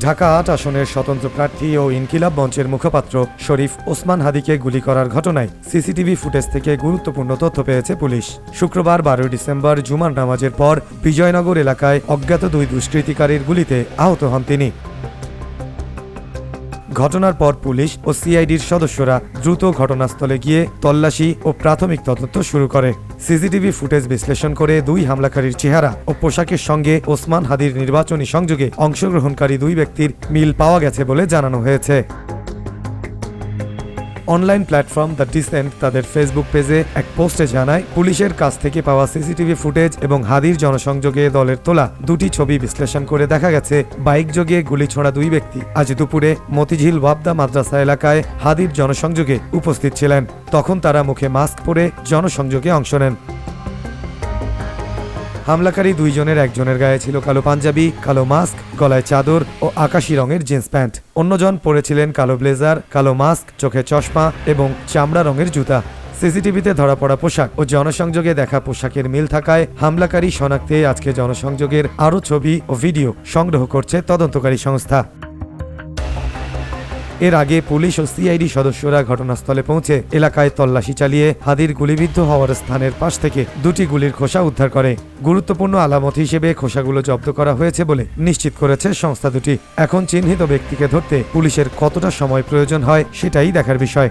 ঢাকা আট আসনের স্বতন্ত্র প্রার্থী ও ইনকিলাব মঞ্চের মুখপাত্র শরীফ ওসমান হাদিকে গুলি করার ঘটনায় সিসিটিভি ফুটেজ থেকে গুরুত্বপূর্ণ তথ্য পেয়েছে পুলিশ। শুক্রবার বারোই ডিসেম্বর জুমার নামাজের পর বিজয়নগর এলাকায় অজ্ঞাত দুই দুষ্কৃতিকারীর গুলিতে আহত হন তিনি। ঘটনার পর পুলিশ ও সিআইডির সদস্যরা দ্রুত ঘটনাস্থলে গিয়ে তল্লাশি ও প্রাথমিক তদন্ত শুরু করে। সিসিটিভি ফুটেজ বিশ্লেষণ করে দুই হামলাকারীর চেহারা ও পোশাকের সঙ্গে ওসমান হাদির নির্বাচনী সংযোগে অংশগ্রহণকারী দুই ব্যক্তির মিল পাওয়া গেছে বলে জানানো হয়েছে। অনলাইন প্ল্যাটফর্ম দ্য ডিসেন্ট তাদের ফেসবুক পেজে এক পোস্টে জানায়, পুলিশের কাছ থেকে পাওয়া সিসিটিভি ফুটেজ এবং হাদির জনসংযোগে দলের তোলা দুটি ছবি বিশ্লেষণ করে দেখা গেছে, বাইক যোগে গুলি ছড়া দুই ব্যক্তি। আজ দুপুরে মতিঝিল ওয়াবদা মাদ্রাসা এলাকায় হাদির জনসংযোগে উপস্থিত ছিলেন। তখন তারা মুখে মাস্ক পরে জনসংযোগে অংশ নেন। হামলাকারী দুইজনের একজনের গায়ে ছিল কালো পাঞ্জাবি, কালো মাস্ক, গলায় চাদর ও আকাশি রঙের জিন্স প্যান্ট। অন্যজন পরেছিলেন কালো ব্লেজার, কালো মাস্ক, চোখে চশমা এবং চামড়া রঙের জুতা। সিসিটিভিতে ধরা পড়া পোশাক ও জনসংযোগে দেখা পোশাকের মিল থাকায় হামলাকারী শনাক্তে আজকে জনসংযোগের আরও ছবি ও ভিডিও সংগ্রহ করছে তদন্তকারী সংস্থা। এর আগে পুলিশ ও সিআইডি সদস্যরা ঘটনাস্থলে পৌঁছে এলাকায় তল্লাশি চালিয়ে হাদির গুলিবিদ্ধ হওয়ার স্থানের পাশ থেকে দুটি গুলির খোসা উদ্ধার করে। গুরুত্বপূর্ণ আলামত হিসেবে খোসাগুলো জব্দ করা হয়েছে বলে নিশ্চিত করেছে সংস্থা দুটি। এখন চিহ্নিত ব্যক্তিকে ধরতে পুলিশের কতটা সময় প্রয়োজন হয় সেটাই দেখার বিষয়।